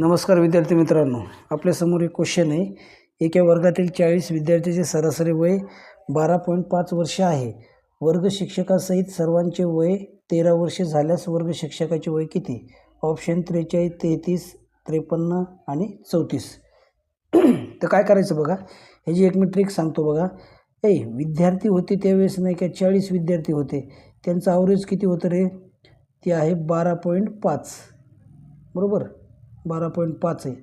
नमस्कार विद्यार्थी मित्रांनो. आपल्यासमोर एक क्वेश्चन आहे. एका वर्गातील चाळीस विद्यार्थ्याचे सरासरी वय बारा पॉईंट पाच वर्ष आहे. वर्ग शिक्षकासहित सर्वांचे वय तेरा वर्षे झाल्यास वर्ग शिक्षकाचे वय किती? ऑप्शन त्रेचाळीस तेहतीस त्रेपन्न आणि चौतीस. तर काय करायचं बघा? ह्याची एक मी ट्रिक सांगतो बघा. ए विद्यार्थी होते त्यावेळेस नाही का चाळीस विद्यार्थी होते. त्यांचं ॲव्हरेज किती होतं रे? ते आहे बारा पॉईंट पाच. बरोबर? बारा पॉईंट पाच आहे.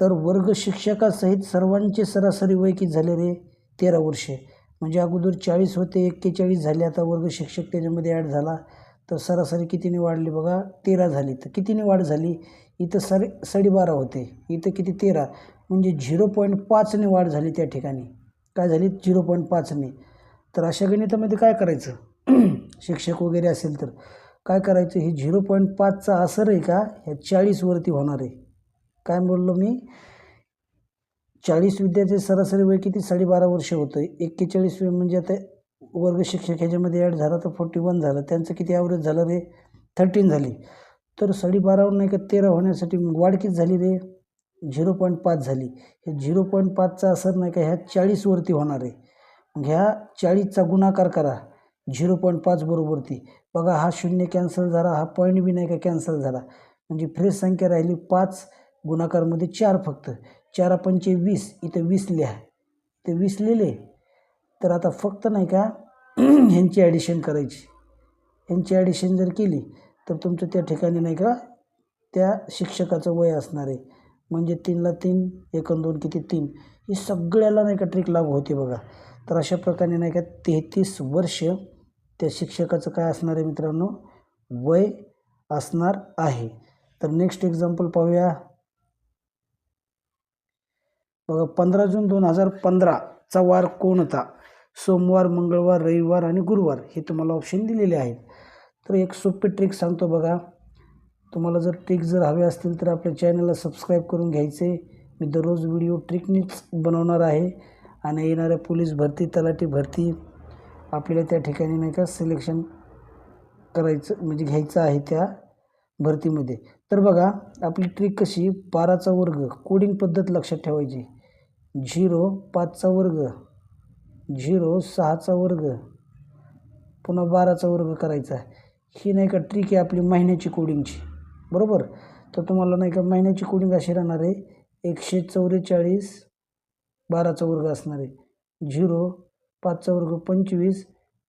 तर वर्ग शिक्षकासहित सर्वांचे सरासरी वय किती झाले रे? तेरा वर्षे. म्हणजे अगोदर चाळीस होते एक्केचाळीस झाले आता वर्ग शिक्षक त्याच्यामध्ये ॲड झाला. तर सरासरी कितीने वाढली बघा? तेरा झाली. तर कितीने वाढ झाली? इथं सर साडेबारा होते. इथं किती? तेरा. म्हणजे झिरो पॉईंट पाचने वाढ झाली त्या ठिकाणी. काय झाली? झिरो पॉईंट पाचने. तर अशा गणितामध्ये काय करायचं? शिक्षक वगैरे असेल तर. काय करायचं? हे झिरो पॉईंट पाचचा असर आहे का? ह्या चाळीसवरती होणार आहे. काय बोललो मी? चाळीस विद्यार्थी सरासरी वय किती? साडेबारा वर्ष होतं. एक्केचाळीस वय म्हणजे आता वर्ग शिक्षक ह्याच्यामध्ये ॲड झाला तर फोर्टी वन झालं. त्यांचं किती ॲव्हरेज झालं रे? थर्टीन झाली. तर साडेबारावर नाही का तेरा होण्यासाठी मग वाढ किती झाली रे? झिरो पॉईंट पाच झाली. हे झिरो पॉईंट पाचचा असर नाही का ह्या चाळीसवरती होणार आहे. मग ह्या चाळीसचा गुणाकार करा. झिरो पॉईंट पाच बरोबर ती. बघा हा शून्य कॅन्सल झाला हा पॉईंट बी नाही का कॅन्सल झाला. म्हणजे फ्रेश संख्या राहिली पाच गुणाकारमध्ये चार फक्त. चार पंचे वीस इथं वीस लिहा. इथं वीस लिहिले तर आता फक्त नाही का ह्यांची ॲडिशन करायची. ह्यांची ॲडिशन जर केली तर तुमचं त्या ठिकाणी नाही का त्या शिक्षकाचं वय असणार आहे. म्हणजे तीनला तीन एकन दोन किती तीन. ही सगळ्याला नाही का ट्रिक लागू होते बघा. तर अशा प्रकारे नाही का तेहतीस वर्ष त्या शिक्षकाचं काय असणार आहे मित्रांनो? वय असणार आहे. तर नेक्स्ट एक्झाम्पल पाहूया. बघा पंधरा जून दोन हजार पंधराचा वार कोण होता? सोमवार मंगळवार रविवार आणि गुरुवार हे तुम्हाला ऑप्शन दिलेले आहेत. तर एक सोपी ट्रिक सांगतो बघा. तुम्हाला जर ट्रिक जर हवे असतील तर आपल्या चॅनलला सबस्क्राईब करून घ्यायचे. मी दररोज व्हिडिओ ट्रिकनीच बनवणार आहे. आणि येणाऱ्या पोलीस भरती तलाठी भरती आपल्याला त्या ठिकाणी नाही का सिलेक्शन करायचं म्हणजे घ्यायचं आहे त्या भरतीमध्ये. तर बघा आपली ट्रिक कशी? बाराचा वर्ग. कोडिंग पद्धत लक्षात ठेवायची. झिरो पाचचा वर्ग. झिरो सहाचा वर्ग. पुन्हा बाराचा वर्ग करायचा ही नाही का ट्रिक आहे आपली महिन्याची कोडिंगची बरोबर? तर तुम्हाला नाही का महिन्याची कोडिंग अशी राहणार आहे. एकशे चौवेचाळीस बाराचा वर्ग असणार आहे. झिरो पाचचा वर्ग पंचवीस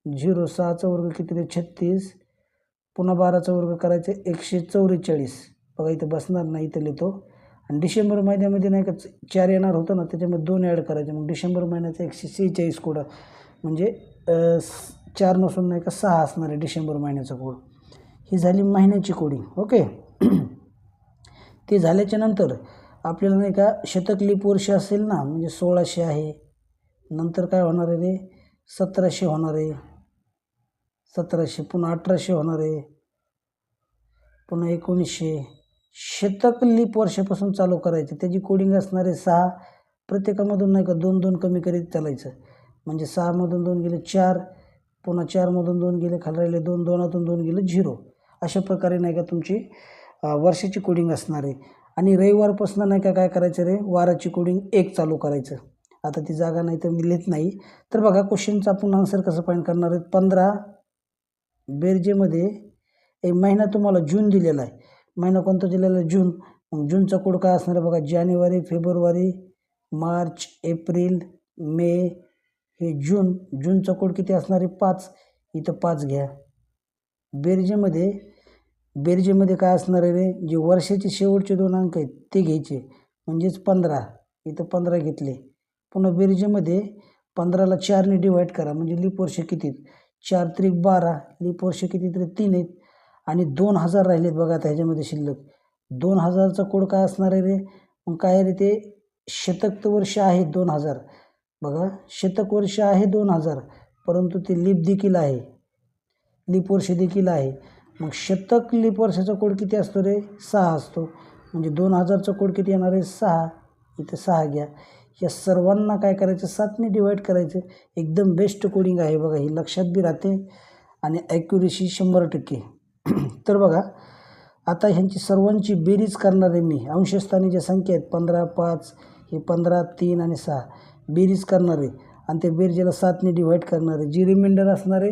झिरो सहाचा वर्ग किती रे छत्तीस. पुन्हा बाराचा वर्ग करायचा एकशे चौवेचाळीस. बघा इथं बसणार नाही इथं लिहितो. आणि डिसेंबर महिन्यामध्ये नाही का चार येणार होतं ना त्याच्यामध्ये दोन ॲड करायचे. मग डिसेंबर महिन्याचा एकशे सेहेचाळीस कोड. म्हणजे चार नसून नाही का सहा असणार आहे डिसेंबर महिन्याचा कोड. ही झाली महिन्याची कोडिंग. ओके. ती झाल्याच्यानंतर आपल्याला नाही का शतक लिप वर्ष असेल ना म्हणजे सोळाशे आहे. नंतर काय होणार आहे रे? सतराशे होणार आहे. सतराशे पुन्हा अठराशे होणार आहे. पुन्हा एकोणीसशे. शतक लिप वर्षापासून चालू करायचं. त्याची कोडिंग असणारे सहा. प्रत्येकामधून नाही का दोन दोन कमी करीत चालायचं. म्हणजे सहामधून दोन गेले चार. पुन्हा चारमधून दोन गेले खाली राहिले दोन. दोनातून दोन गेले झिरो. अशा प्रकारे नाही का तुमची वर्षाची कोडिंग असणार आहे. आणि रविवारपासून नाही का काय करायचं रे? वाराची कोडिंग एक चालू करायचं. आता ती जागा नाही तर मी नाही. तर बघा क्वेश्चनचं आपण आन्सर कसं फाईंड करणार आहे पंधरा बेरजेमध्ये एक महिना तुम्हाला जून दिलेला आहे. महिना कोणता दिलेला आहे? जून. मग जूनचा कोड काय असणार आहे बघा? जानेवारी फेब्रुवारी मार्च एप्रिल मे हे जून. जूनचा कोड किती असणार आहे? पाच. इथं पाच घ्या. बेरजेमध्ये बेरजेमध्ये काय असणार आहे रे? जे वर्षाचे शेवटचे दोन अंक आहेत ते घ्यायचे. म्हणजेच पंधरा. इथं पंधरा घेतले. पुन्हा बेरजेमध्ये पंधराला चारने डिवाईड करा. म्हणजे लीप वर्ष किती चार त्रिक बारा लीप वर्ष किती तरी तीन आहेत. आणि दोन हजार राहिलेत बघा आता ह्याच्यामध्ये शिल्लक. दोन हजारचा कोड काय असणार आहे रे? मग काय रे ते? शतक वर्ष आहे दोन हजार. बघा शतक वर्ष आहे दोन हजार परंतु ते लीप देखील आहे. लीप वर्ष देखील आहे. मग शतक लीप वर्षाचा कोड किती असतो रे? सहा असतो. म्हणजे दोन हजारचा कोड किती येणार आहे? सहा. इथं सहा घ्या. या सर्वांना काय करायचं? सातने डिवाईड करायचं. एकदम बेस्ट कोडिंग आहे बघा ही लक्षात बी राहते आणि ॲक्युरेसी शंभर टक्के. तर बघा आता ह्यांची सर्वांची बेरीज करणार आहे मी. अंशस्थानी ज्या संख्या आहेत पंधरा पाच हे पंधरा तीन आणि सहा. बेरीज करणार आहे. आणि त्या बेरजेला सातने डिव्हाइड करणार आहे. जी रिमाइंडर असणार आहे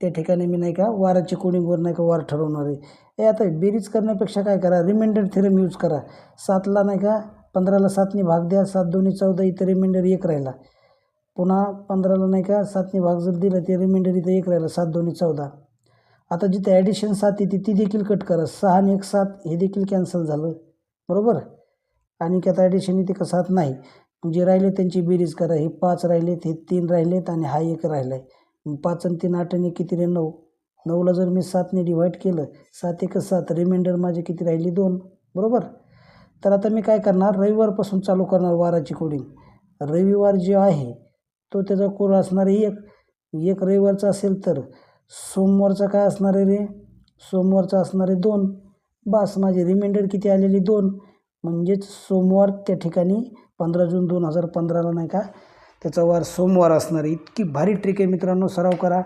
त्या ठिकाणी मी नाही का वाराची कोडिंगवर नाही का वार ठरवणार आहे. हे आता बेरीज करण्यापेक्षा काय करा? रिमाइंडर थेरम यूज करा. सातला नाही का पंधराला सातने भाग द्या सात दोन्ही चौदा इथं रिमाइंडर एक राहिला. पुन्हा पंधराला नाही का सातने भाग जर दिला ते रिमाइंडर इथं एक राहिला सात दोन्ही चौदा. आता जिथे ॲडिशन सात येते ती देखील कट करा. सहा आणि एक सात हे देखील कॅन्सल झालं. बरोबर? आणि आता ॲडिशन इथे का सात नाही? जे राहिले त्यांची बेरीज करा. हे पाच राहिलेत हे तीन राहिलेत आणि हा एक राहिला आहे पाच आणि तीन आठ आणि किती रे? नऊ. नऊला जर मी सातने डिवाईड केलं सात एक सात रिमाइंडर माझे किती राहिली? दोन. बरोबर? तर आता मी काय करणार? रविवारपासून चालू करणार वाराची कोडिंग रविवार जे आहे तो त्याचा कोड असणार आहे एक एक रविवारचा असेल तर सोमवारचा काय असणार आहे रे? सोमवारचा असणारे दोन. बस माझी रिमाइंडर किती आलेली? दोन. म्हणजेच सोमवार त्या ठिकाणी पंधरा जून दोन हजार पंधराला नाही का? त्याचा वार सोमवार असणार. आहे इतकी भारी ट्रिक आहे मित्रांनो सराव करा.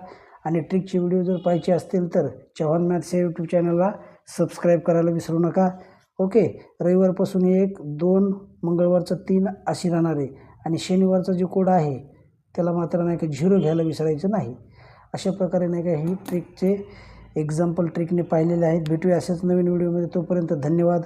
आणि ट्रिकचे व्हिडिओ जर पाहिजे असतील तर चव्हाण मॅथ्स या यूट्यूब चॅनलला सबस्क्राईब करायला विसरू नका. ओके रविवारपासून एक दोन मंगळवारचं तीन अशी राहणार आहे. आणि शनिवारचा जो कोड आहे त्याला मात्र नाही का झिरो घ्यायला विसरायचं नाही. अशा प्रकारे नाही का ही ट्रिकचे एक्झाम्पल ट्रिकने पाहिलेले आहेत. भेटूया अशाच नवीन व्हिडिओमध्ये तोपर्यंत धन्यवाद.